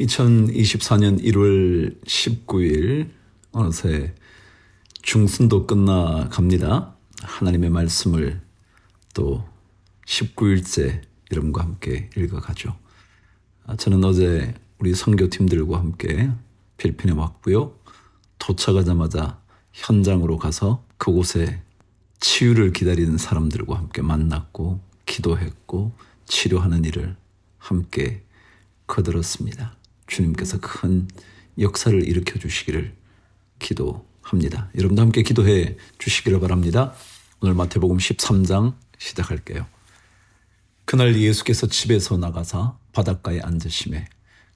2024년 1월 19일 어느새 중순도 끝나 갑니다. 하나님의 말씀을 또 19일째 여러분과 함께 읽어가죠. 아, 저는 어제 우리 선교팀들과 함께 필리핀에 왔고요. 도착하자마자 현장으로 가서 그곳에 치유를 기다리는 사람들과 함께 만났고 기도했고 치료하는 일을 함께 거들었습니다. 주님께서 큰 역사를 일으켜 주시기를 기도합니다. 여러분도 함께 기도해 주시기를 바랍니다. 오늘 마태복음 13장 시작할게요. 그날 예수께서 집에서 나가사 바닷가에 앉으심에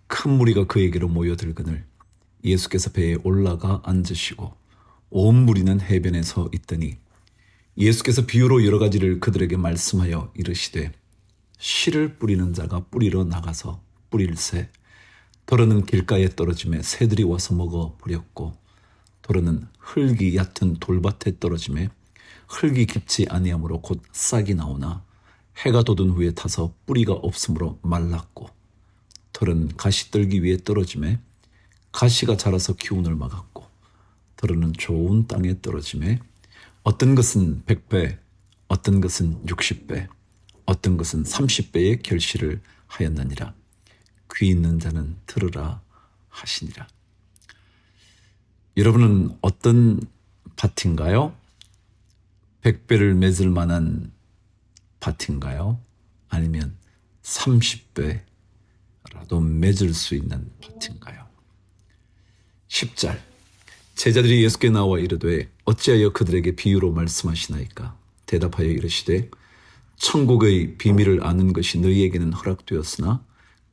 큰 무리가 그에게로 모여들거늘 예수께서 배에 올라가 앉으시고 온 무리는 해변에 서 있더니 예수께서 비유로 여러 가지를 그들에게 말씀하여 이르시되 씨를 뿌리는 자가 뿌리러 나가서 뿌릴새 도로는 길가에 떨어짐에 새들이 와서 먹어 버렸고 도로는 흙이 얕은 돌밭에 떨어짐에 흙이 깊지 아니하므로 곧 싹이 나오나 해가 돋은 후에 타서 뿌리가 없으므로 말랐고 털은 가시 떨기 위해 떨어짐에 가시가 자라서 기운을 막았고 털은 좋은 땅에 떨어짐에 어떤 것은 100배, 어떤 것은 60배, 어떤 것은 30배의 결실을 하였느니라. 귀 있는 자는 들으라 하시니라. 여러분은 어떤 밭인가요? 100배를 맺을 만한 밭인가요? 아니면 30배라도 맺을 수 있는 밭인가요? 10절 제자들이 예수께 나와 이르되 어찌하여 그들에게 비유로 말씀하시나이까 대답하여 이르시되 천국의 비밀을 아는 것이 너희에게는 허락되었으나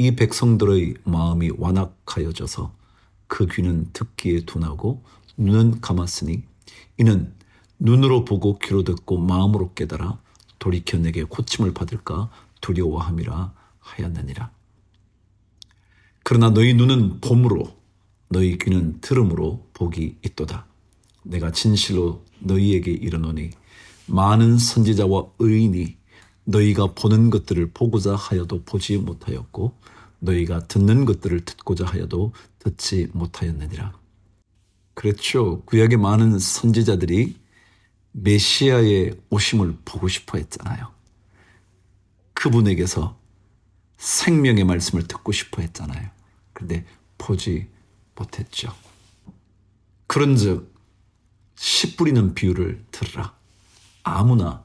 이 백성들의 마음이 완악하여져서 그 귀는 듣기에 둔하고 눈은 감았으니 이는 눈으로 보고 귀로 듣고 마음으로 깨달아 돌이켜 내게 고침을 받을까 두려워함이라 하였느니라. 그러나 너희 눈은 봄으로 너희 귀는 들음으로 복이 있도다. 내가 진실로 너희에게 이르노니 많은 선지자와 의인이 너희가 보는 것들을 보고자 하여도 보지 못하였고 너희가 듣는 것들을 듣고자 하여도 듣지 못하였느니라. 그렇죠. 구약의 많은 선지자들이 메시아의 오심을 보고 싶어 했잖아요. 그분에게서 생명의 말씀을 듣고 싶어 했잖아요. 근데 보지 못했죠. 그런즉 씨 뿌리는 비유를 들으라. 아무나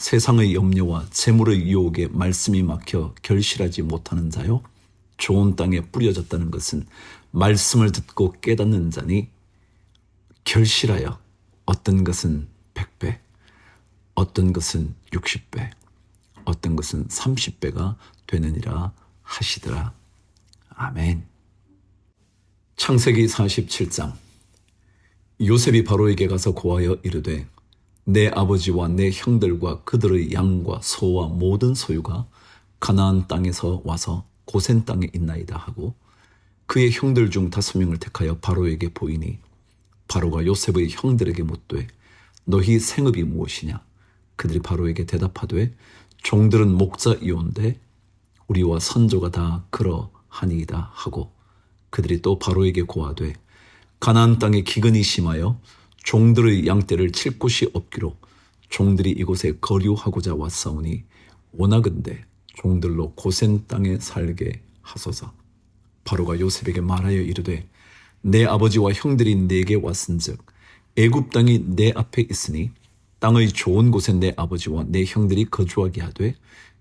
세상의 염려와 재물의 유혹에 말씀이 막혀 결실하지 못하는 자요. 좋은 땅에 뿌려졌다는 것은 말씀을 듣고 깨닫는 자니 결실하여 어떤 것은 100배, 어떤 것은 60배, 어떤 것은 30배가 되느니라 하시더라. 아멘. 창세기 47장 요셉이 바로에게 가서 고하여 이르되 내 아버지와 내 형들과 그들의 양과 소와 모든 소유가 가나안 땅에서 와서 고센 땅에 있나이다 하고 그의 형들 중 다섯 명을 택하여 바로에게 보이니 바로가 요셉의 형들에게 묻되 너희 생업이 무엇이냐? 그들이 바로에게 대답하되 종들은 목자이온데 우리와 선조가 다 그러하니이다 하고 그들이 또 바로에게 고하되 가나안 땅에 기근이 심하여 종들의 양떼를 칠 곳이 없기로 종들이 이곳에 거류하고자 왔사오니 원하건대 종들로 고센 땅에 살게 하소서. 바로가 요셉에게 말하여 이르되 내 아버지와 형들이 내게 왔은즉 애굽 땅이 내 앞에 있으니 땅의 좋은 곳에 내 아버지와 내 형들이 거주하게 하되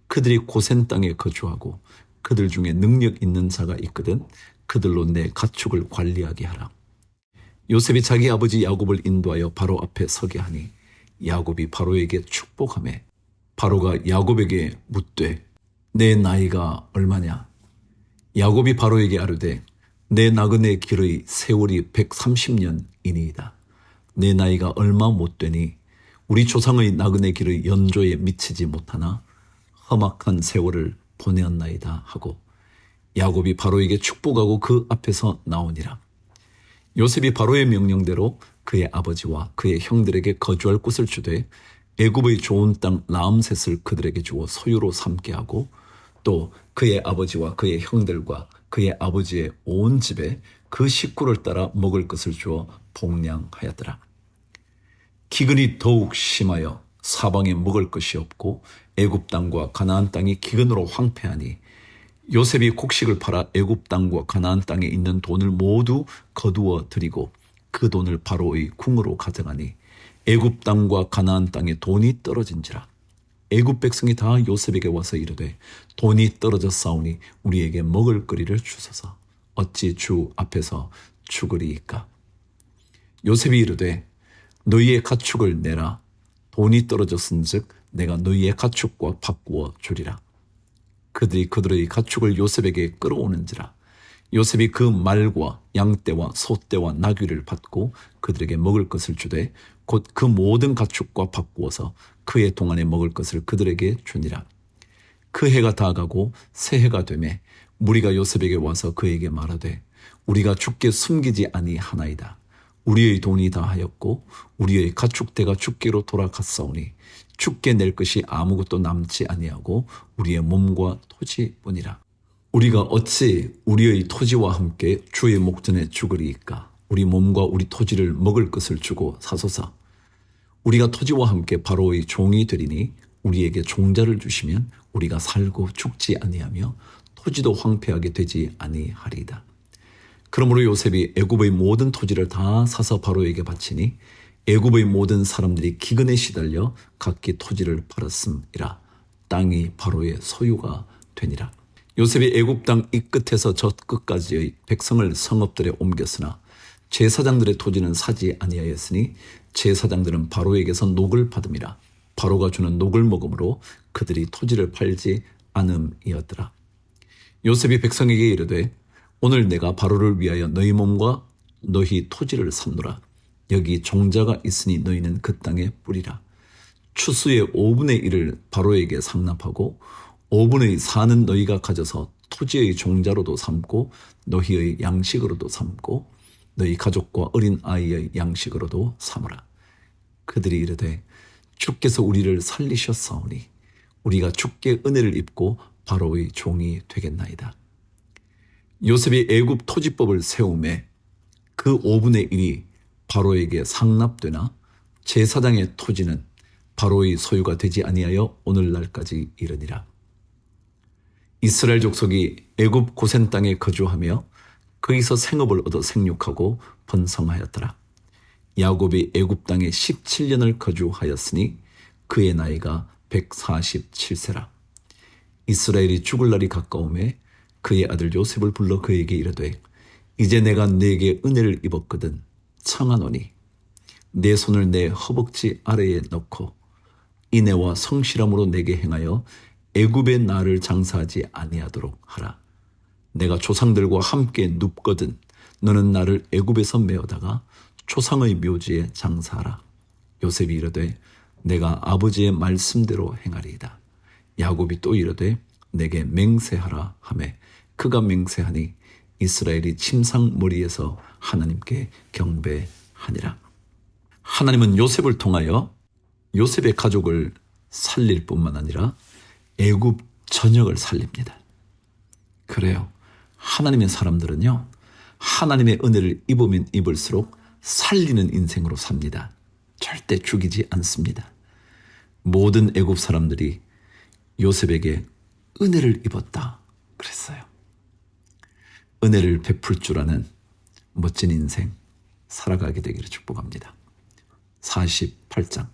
그들이 고센 땅에 거주하고 그들 중에 능력 있는 자가 있거든 그들로 내 가축을 관리하게 하라. 요셉이 자기 아버지 야곱을 인도하여 바로 앞에 서게 하니 야곱이 바로에게 축복하매 바로가 야곱에게 묻되 내 나이가 얼마냐? 야곱이 바로에게 아뢰되 내 나그네 길의 세월이 130년이니이다. 내 나이가 얼마 못 되니 우리 조상의 나그네 길의 연조에 미치지 못하나 험악한 세월을 보내었나이다 하고 야곱이 바로에게 축복하고 그 앞에서 나오니라. 요셉이 바로의 명령대로 그의 아버지와 그의 형들에게 거주할 곳을 주되 애굽의 좋은 땅 라암셋을 그들에게 주어 소유로 삼게 하고 또 그의 아버지와 그의 형들과 그의 아버지의 온 집에 그 식구를 따라 먹을 것을 주어 복량하였더라. 기근이 더욱 심하여 사방에 먹을 것이 없고 애굽 땅과 가나안 땅이 기근으로 황폐하니 요셉이 곡식을 팔아 애굽 땅과 가나안 땅에 있는 돈을 모두 거두어 드리고 그 돈을 바로의 궁으로 가져가니 애굽 땅과 가나안 땅에 돈이 떨어진지라. 애굽 백성이 다 요셉에게 와서 이르되 돈이 떨어져 싸우니 우리에게 먹을 거리를 주소서. 어찌 주 앞에서 죽으리이까? 요셉이 이르되 너희의 가축을 내라. 돈이 떨어졌은즉 내가 너희의 가축과 바꾸어 주리라 그들이 그들의 가축을 요셉에게 끌어오는지라. 요셉이 그 말과 양떼와 소떼와 나귀를 받고 그들에게 먹을 것을 주되 곧 그 모든 가축과 바꾸어서 그의 동안에 먹을 것을 그들에게 주니라. 그 해가 다가고 새 해가 되매 무리가 요셉에게 와서 그에게 말하되 우리가 죽게 숨기지 아니하나이다. 우리의 돈이 다하였고 우리의 가축대가 죽게로 돌아갔사오니 죽게 낼 것이 아무것도 남지 아니하고 우리의 몸과 토지뿐이라. 우리가 어찌 우리의 토지와 함께 주의 목전에 죽으리이까? 우리 몸과 우리 토지를 먹을 것을 주고 사소사. 우리가 토지와 함께 바로의 종이 되리니 우리에게 종자를 주시면 우리가 살고 죽지 아니하며 토지도 황폐하게 되지 아니하리이다. 그러므로 요셉이 애굽의 모든 토지를 다 사서 바로에게 바치니 애굽의 모든 사람들이 기근에 시달려 각기 토지를 팔았음이라 땅이 바로의 소유가 되니라. 요셉이 애굽 땅 이 끝에서 저 끝까지의 백성을 성읍들에 옮겼으나 제사장들의 토지는 사지 아니하였으니 제사장들은 바로에게서 녹을 받음이라 바로가 주는 녹을 먹음으로 그들이 토지를 팔지 않음이었더라. 요셉이 백성에게 이르되 오늘 내가 바로를 위하여 너희 몸과 너희 토지를 삼노라. 여기 종자가 있으니 너희는 그 땅에 뿌리라. 추수의 5분의 1을 바로에게 상납하고 5분의 4는 너희가 가져서 토지의 종자로도 삼고 너희의 양식으로도 삼고 너희 가족과 어린 아이의 양식으로도 삼으라. 그들이 이르되 주께서 우리를 살리셨사오니 우리가 주께 은혜를 입고 바로의 종이 되겠나이다. 요셉이 애굽 토지법을 세움에 그 5분의 1이 바로에게 상납되나 제사장의 토지는 바로의 소유가 되지 아니하여 오늘날까지 이르니라. 이스라엘 족속이 애굽 고센 땅에 거주하며 거기서 생업을 얻어 생육하고 번성하였더라. 야곱이 애굽 땅에 17년을 거주하였으니 그의 나이가 147세라. 이스라엘이 죽을 날이 가까움에 그의 아들 요셉을 불러 그에게 이르되 이제 내가 네게 은혜를 입었거든 청하노니 내 손을 내 허벅지 아래에 넣고 인애와 성실함으로 내게 행하여 애굽의 나를 장사하지 아니하도록 하라. 내가 조상들과 함께 눕거든 너는 나를 애굽에서 메어다가 조상의 묘지에 장사하라. 요셉이 이르되 내가 아버지의 말씀대로 행하리이다. 야곱이 또 이르되 내게 맹세하라 하매 그가 맹세하니 이스라엘이 침상머리에서 하나님께 경배하니라. 하나님은 요셉을 통하여 요셉의 가족을 살릴 뿐만 아니라 애굽 전역을 살립니다. 그래요. 하나님의 사람들은요. 하나님의 은혜를 입으면 입을수록 살리는 인생으로 삽니다. 절대 죽이지 않습니다. 모든 애굽 사람들이 요셉에게 은혜를 입었다 그랬어요. 은혜를 베풀 줄 아는 멋진 인생 살아가게 되기를 축복합니다. 48장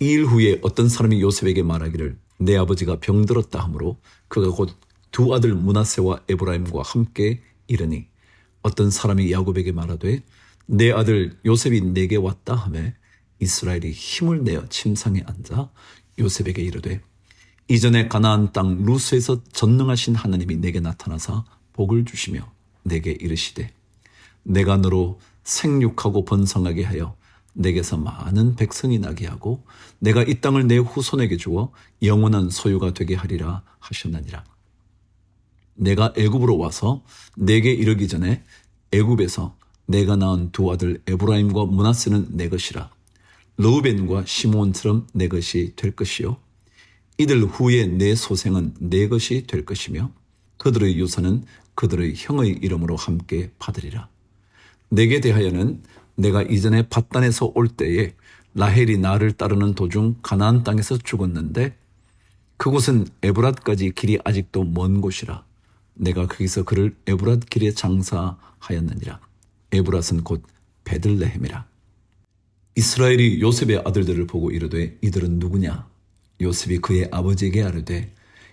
이 일 후에 어떤 사람이 요셉에게 말하기를 내 아버지가 병들었다 하므로 그가 곧 두 아들 문하세와 에브라임과 함께 이르니 어떤 사람이 야곱에게 말하되 내 아들 요셉이 내게 왔다 하매 이스라엘이 힘을 내어 침상에 앉아 요셉에게 이르되 이전에 가나안 땅 루스에서 전능하신 하나님이 내게 나타나사 복을 주시며 내게 이르시되 내가 너로 생육하고 번성하게 하여 내게서 많은 백성이 나게 하고 내가 이 땅을 내 후손에게 주어 영원한 소유가 되게 하리라 하셨느니라. 내가 애굽으로 와서 내게 이르기 전에 애굽에서 내가 낳은 두 아들 에브라임과 문하세는 내 것이라. 르우벤과 시몬처럼 내 것이 될 것이요. 이들 후에 내 소생은 내 것이 될 것이며 그들의 유산은 그들의 형의 이름으로 함께 받으리라. 내게 대하여는 내가 이전에 밧단에서 올 때에 라헬이 나를 따르는 도중 가나안 땅에서 죽었는데 그곳은 에브랏까지 길이 아직도 먼 곳이라 내가 거기서 그를 에브랏 길에 장사하였느니라. 에브랏은 곧 베들레헴이라. 이스라엘이 요셉의 아들들을 보고 이르되 이들은 누구냐? 요셉이 그의 아버지에게 아뢰되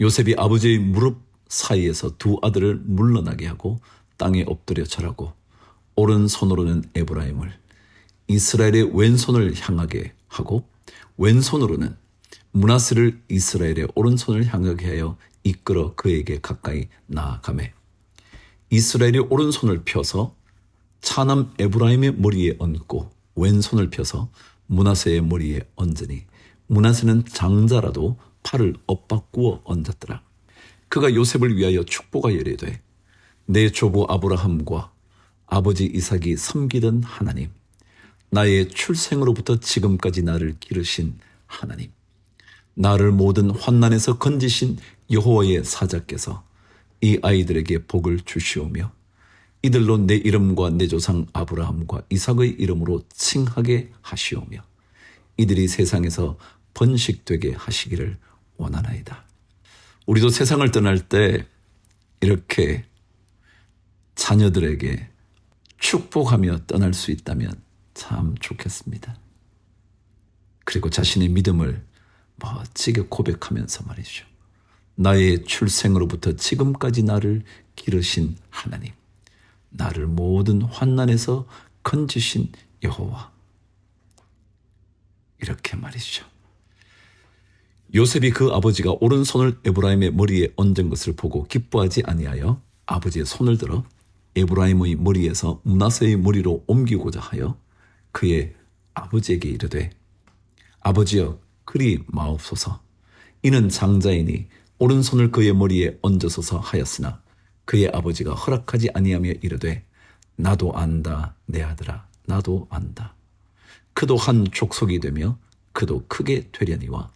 요셉이 아버지의 무릎 사이에서 두 아들을 물러나게 하고 땅에 엎드려 절하고 오른손으로는 에브라임을 이스라엘의 왼손을 향하게 하고 왼손으로는 문하스를 이스라엘의 오른손을 향하게 하여 이끌어 그에게 가까이 나아가매 이스라엘이 오른손을 펴서 차남 에브라임의 머리에 얹고 왼손을 펴서 문하세의 머리에 얹으니 문하세는 장자라도 팔을 엇바꾸어 얹었더라. 그가 요셉을 위하여 축복하여 이르되 내 조부 아브라함과 아버지 이삭이 섬기던 하나님 나의 출생으로부터 지금까지 나를 기르신 하나님 나를 모든 환난에서 건지신 여호와의 사자께서 이 아이들에게 복을 주시오며 이들로 내 이름과 내 조상 아브라함과 이삭의 이름으로 칭하게 하시오며 이들이 세상에서 번식되게 하시기를 원하나이다. 우리도 세상을 떠날 때 이렇게 자녀들에게 축복하며 떠날 수 있다면 참 좋겠습니다. 그리고 자신의 믿음을 멋지게 고백하면서 말이죠. 나의 출생으로부터 지금까지 나를 기르신 하나님, 나를 모든 환난에서 건지신 여호와. 이렇게 말이죠. 요셉이 그 아버지가 오른손을 에브라임의 머리에 얹은 것을 보고 기뻐하지 아니하여 아버지의 손을 들어 에브라임의 머리에서 문하세의 머리로 옮기고자 하여 그의 아버지에게 이르되 아버지여 그리 마옵소서. 이는 장자이니 오른손을 그의 머리에 얹어서서 하였으나 그의 아버지가 허락하지 아니하며 이르되 나도 안다 내 아들아 나도 안다. 그도 한 족속이 되며 그도 크게 되려니와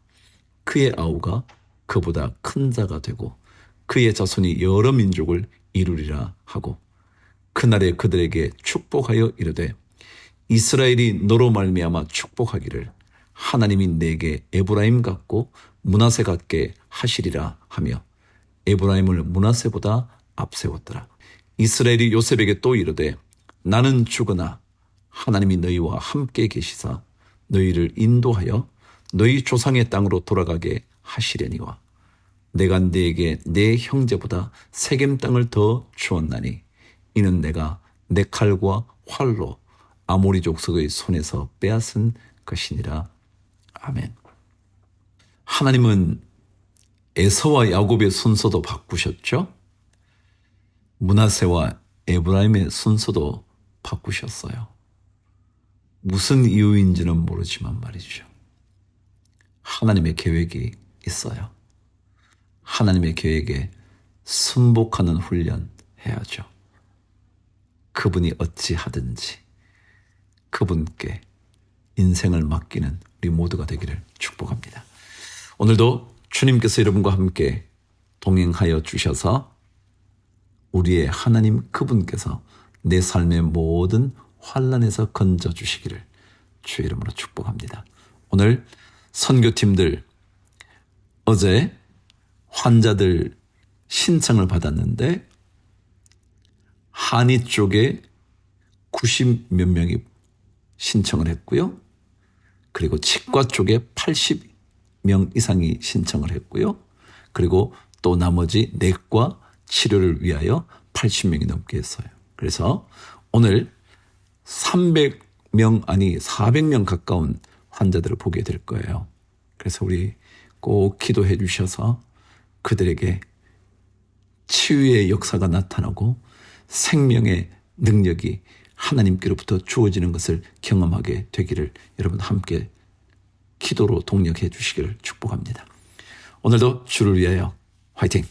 그의 아우가 그보다 큰 자가 되고 그의 자손이 여러 민족을 이루리라 하고 그날에 그들에게 축복하여 이르되 이스라엘이 너로 말미암아 축복하기를 하나님이 내게 에브라임 같고 문하세 같게 하시리라 하며 에브라임을 문하세보다 앞세웠더라. 이스라엘이 요셉에게 또 이르되 나는 죽으나 하나님이 너희와 함께 계시사 너희를 인도하여 너희 조상의 땅으로 돌아가게 하시려니와 내가 네게 내 형제보다 세겜 땅을 더 주었나니 이는 내가 내 칼과 활로 아모리 족속의 손에서 빼앗은 것이니라. 아멘. 하나님은 에서와 야곱의 순서도 바꾸셨죠? 문하세와 에브라임의 순서도 바꾸셨어요. 무슨 이유인지는 모르지만 말이죠. 하나님의 계획이 있어요. 하나님의 계획에 순복하는 훈련 해야죠. 그분이 어찌 하든지 그분께 인생을 맡기는 우리 모두가 되기를 축복합니다. 오늘도 주님께서 여러분과 함께 동행하여 주셔서 우리의 하나님 그분께서 내 삶의 모든 환란에서 건져 주시기를 주의 이름으로 축복합니다. 오늘 선교팀들 어제 환자들 신청을 받았는데 한의 쪽에 90 몇 명이 신청을 했고요. 그리고 치과 쪽에 80명 이상이 신청을 했고요. 그리고 또 나머지 내과 치료를 위하여 80명이 넘게 했어요. 그래서 오늘 300명 아니 400명 가까운 환자들을 보게 될 거예요. 그래서 우리 꼭 기도해 주셔서 그들에게 치유의 역사가 나타나고 생명의 능력이 하나님께로부터 주어지는 것을 경험하게 되기를 여러분 함께 기도로 동력해 주시기를 축복합니다. 오늘도 주를 위하여 화이팅!